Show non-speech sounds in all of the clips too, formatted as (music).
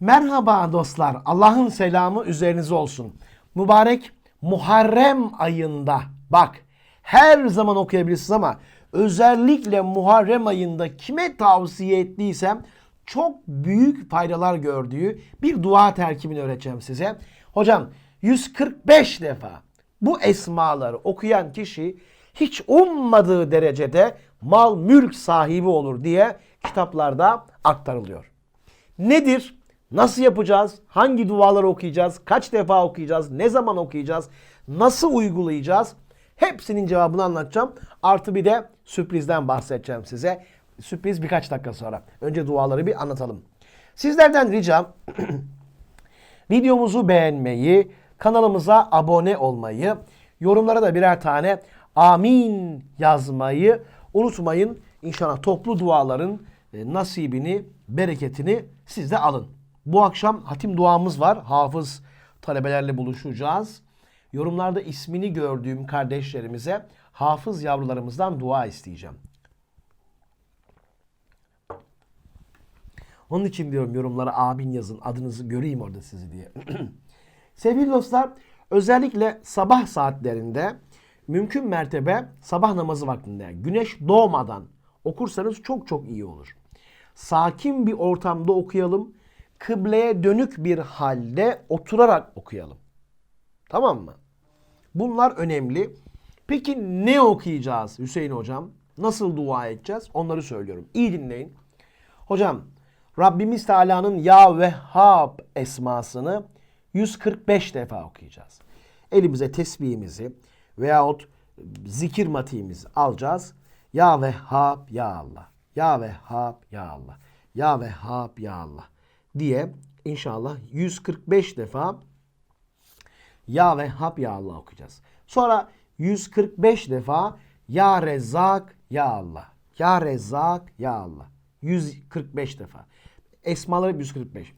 Merhaba dostlar. Allah'ın selamı üzerinize olsun. Mübarek Muharrem ayında bak her zaman okuyabilirsiniz ama özellikle Muharrem ayında kime tavsiye ettiysem çok büyük faydalar gördüğü bir dua terkibini öğreteceğim size. Hocam 145 defa bu esmaları okuyan kişi hiç ummadığı derecede mal mülk sahibi olur diye kitaplarda aktarılıyor. Nedir? Nasıl yapacağız? Hangi duaları okuyacağız? Kaç defa okuyacağız? Ne zaman okuyacağız? Nasıl uygulayacağız? Hepsinin cevabını anlatacağım. Artı bir de sürprizden bahsedeceğim size. Sürpriz birkaç dakika sonra. Önce duaları bir anlatalım. Sizlerden ricam (clears throat) videomuzu beğenmeyi, kanalımıza abone olmayı, yorumlara da birer tane amin yazmayı unutmayın. İnşallah toplu duaların e, nasibini, bereketini siz de alın. Bu akşam hatim duamız var. Hafız talebelerle buluşacağız. Yorumlarda ismini gördüğüm kardeşlerimize hafız yavrularımızdan dua isteyeceğim. Onun için diyorum yorumlara amin yazın. Adınızı göreyim orada sizi diye. (clears throat) Sevgili dostlar, özellikle sabah saatlerinde mümkün mertebe sabah namazı vaktinde güneş doğmadan okursanız çok çok iyi olur. Sakin bir ortamda okuyalım. Kıbleye dönük bir halde oturarak okuyalım. Tamam mı? Bunlar önemli. Peki ne okuyacağız Hüseyin hocam? Nasıl dua edeceğiz? Onları söylüyorum. İyi dinleyin. Hocam Rabbimiz Teala'nın Ya Vehhab esmasını 145 defa okuyacağız. Elimize tesbihimizi veyahut zikir matiğimizi alacağız. Ya Vehhab Ya Allah. Ya Vehhab Ya Allah. Ya Vehhab Ya Allah diye inşallah 145 defa Ya Vehhab Ya Allah okuyacağız. Sonra 145 defa Ya Rezzak Ya Allah. Ya Rezzak Ya Allah. 145 defa. Esmaları 145.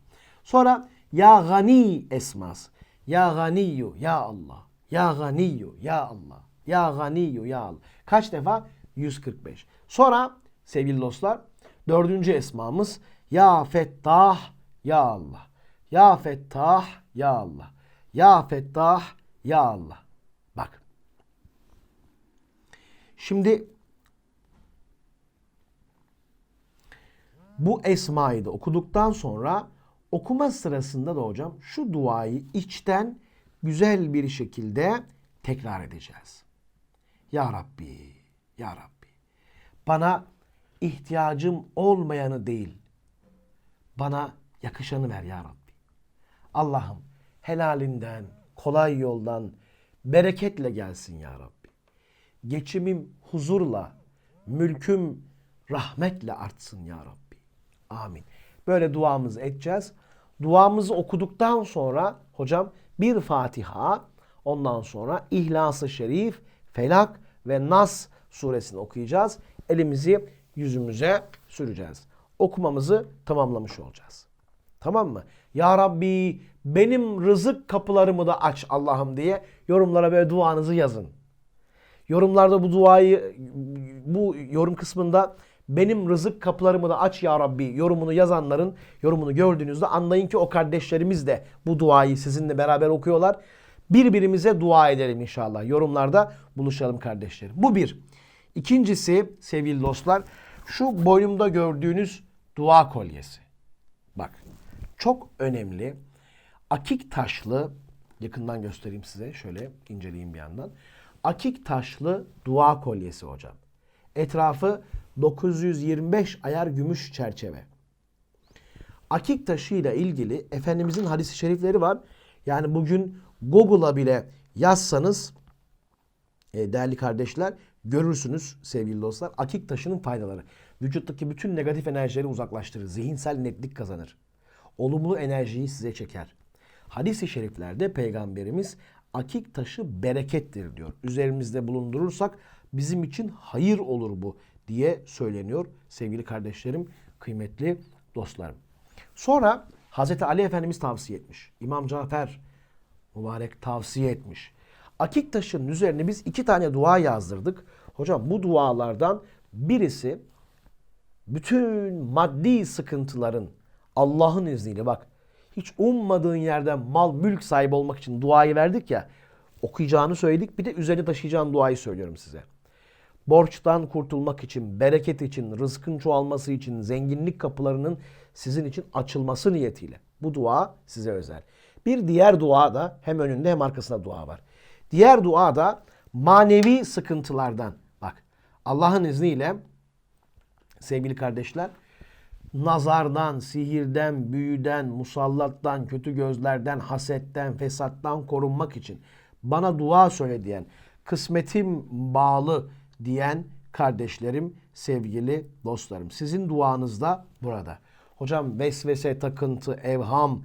Sonra Ya Gani esmas. Ya Ganiyu Ya Allah. Ya Ganiyu Ya Allah. Ya Ganiyu Ya Allah. Kaç defa? 145. Sonra sevgili dostlar dördüncü esmamız Ya Fettah Ya Allah. Ya Fettah Ya Allah. Ya Fettah Ya Allah. Bak. Şimdi bu esmayı da okuduktan sonra okuma sırasında da hocam şu duayı içten güzel bir şekilde tekrar edeceğiz. Ya Rabbi, Ya Rabbi. Bana ihtiyacım olmayanı değil, bana yakışanı ver Ya Rabbi. Allah'ım helalinden, kolay yoldan, bereketle gelsin Ya Rabbi. Geçimim huzurla, mülküm rahmetle artsın Ya Rabbi. Amin. Böyle duamızı edeceğiz. Duamızı okuduktan sonra hocam bir Fatiha, ondan sonra İhlas-ı Şerif, Felak ve Nas suresini okuyacağız. Elimizi yüzümüze süreceğiz. Okumamızı tamamlamış olacağız. Tamam mı? Ya Rabbi benim rızık kapılarımı da aç Allah'ım diye yorumlara böyle duanızı yazın. Yorumlarda bu duayı bu yorum kısmında benim rızık kapılarımı da aç ya Rabbi yorumunu yazanların yorumunu gördüğünüzde anlayın ki o kardeşlerimiz de bu duayı sizinle beraber okuyorlar. Birbirimize dua edelim inşallah. Yorumlarda buluşalım kardeşlerim. Bu bir. İkincisi sevgili dostlar şu boynumda gördüğünüz dua kolyesi. Bak çok önemli. Akik taşlı yakından göstereyim size şöyle inceleyeyim bir yandan. Akik taşlı dua kolyesi hocam. Etrafı 925 ayar gümüş çerçeve. Akik taşıyla ilgili Efendimizin hadisi şerifleri var. Yani bugün Google'a bile yazsanız e, değerli kardeşler görürsünüz sevgili dostlar. Akik taşının faydaları. Vücuttaki bütün negatif enerjileri uzaklaştırır. Zihinsel netlik kazanır. Olumlu enerjiyi size çeker. Hadis-i şeriflerde peygamberimiz akik taşı berekettir diyor. Üzerimizde bulundurursak bizim için hayır olur bu diye söyleniyor sevgili kardeşlerim, kıymetli dostlarım. Sonra Hazreti Ali Efendimiz tavsiye etmiş. İmam Cafer mübarek tavsiye etmiş. Akik taşının üzerine biz iki tane dua yazdırdık. Hocam bu dualardan birisi bütün maddi sıkıntıların Allah'ın izniyle bak Hiç ummadığın yerden mal mülk sahibi olmak için duayı verdik ya. Okuyacağını söyledik. Bir de üzerine taşıyacağın duayı söylüyorum size. Borçtan kurtulmak için, bereket için, rızkın çoğalması için, zenginlik kapılarının sizin için açılması niyetiyle. Bu dua size özel. Bir diğer dua da hem önünde hem arkasında dua var. Diğer dua da manevi sıkıntılardan. Bak Allah'ın izniyle sevgili kardeşler nazardan, sihirden, büyüden, musallattan, kötü gözlerden, hasetten, fesattan korunmak için bana dua söyle diyen, kısmetim bağlı diyen kardeşlerim, sevgili dostlarım. Sizin duanız da burada. Hocam vesvese, takıntı, evham,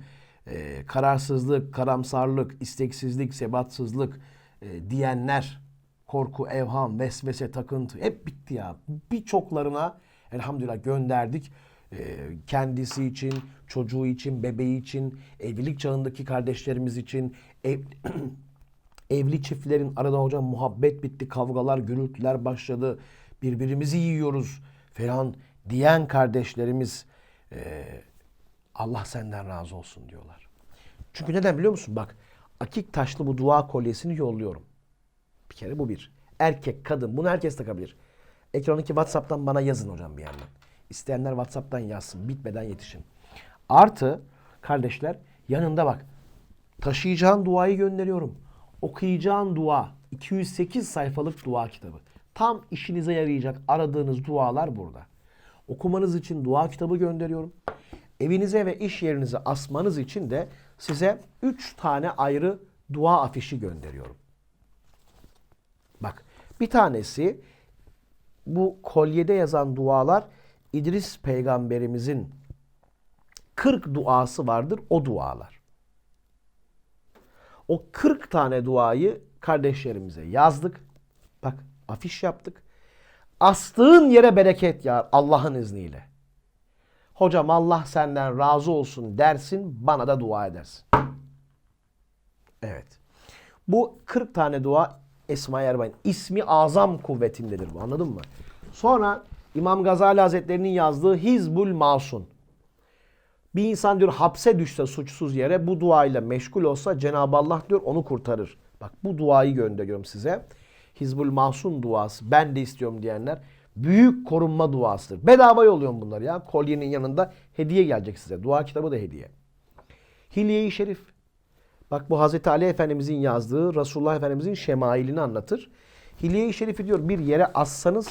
e, kararsızlık, karamsarlık, isteksizlik, sebatsızlık e, diyenler, korku, evham, vesvese, takıntı hep bitti ya. Birçoklarına elhamdülillah gönderdik. E, kendisi için, çocuğu için, bebeği için, evlilik çağındaki kardeşlerimiz için, ev, (clears throat) evli çiftlerin arada hocam muhabbet bitti, kavgalar, gürültüler başladı, birbirimizi yiyoruz falan diyen kardeşlerimiz e, Allah senden razı olsun diyorlar. Çünkü neden biliyor musun? Bak akik taşlı bu dua kolyesini yolluyorum. Bir kere bu bir. Erkek, kadın bunu herkes takabilir. Ekranındaki WhatsApp'tan bana yazın hocam bir yandan. İsteyenler WhatsApp'tan yazsın. Bitmeden yetişin. Artı kardeşler yanında bak taşıyacağın duayı gönderiyorum. Okuyacağın dua 208 sayfalık dua kitabı. Tam işinize yarayacak aradığınız dualar burada. Okumanız için dua kitabı gönderiyorum. Evinize ve iş yerinize asmanız için de size 3 tane ayrı dua afişi gönderiyorum. Bak bir tanesi bu kolyede yazan dualar İdris peygamberimizin 40 duası vardır o dualar. O 40 tane duayı kardeşlerimize yazdık. Bak afiş yaptık. Astığın yere bereket yağar Allah'ın izniyle. Hocam Allah senden razı olsun dersin bana da dua edersin. Evet. Bu 40 tane dua Esma-i Erbain. ismi azam kuvvetindedir bu anladın mı? Sonra İmam Gazali Hazretleri'nin yazdığı Hizbul Masun. Bir insan diyor hapse düşse suçsuz yere bu duayla meşgul olsa Cenab-ı Allah diyor onu kurtarır. Bak bu duayı gönderiyorum size. Hizbul Masun duası ben de istiyorum diyenler büyük korunma duasıdır. Bedava yolluyorum bunları ya. Kolyenin yanında hediye gelecek size. Dua kitabı da hediye. Hilye-i Şerif. Bak bu Hazreti Ali Efendimizin yazdığı Resulullah Efendimizin şemailini anlatır. Hilye-i Şerif'i diyor bir yere assanız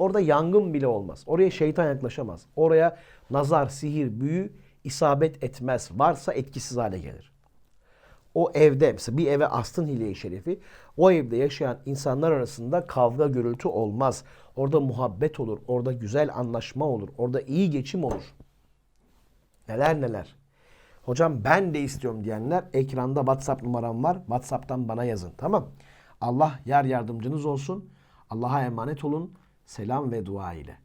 orada yangın bile olmaz. Oraya şeytan yaklaşamaz. Oraya nazar, sihir, büyü isabet etmez. Varsa etkisiz hale gelir. O evde mesela bir eve astın Hilye-i Şerif'i o evde yaşayan insanlar arasında kavga gürültü olmaz. Orada muhabbet olur. Orada güzel anlaşma olur. Orada iyi geçim olur. Neler neler. Hocam ben de istiyorum diyenler ekranda WhatsApp numaram var. WhatsApp'tan bana yazın. Tamam. Allah yar yardımcınız olsun. Allah'a emanet olun. Selam ve dua ile.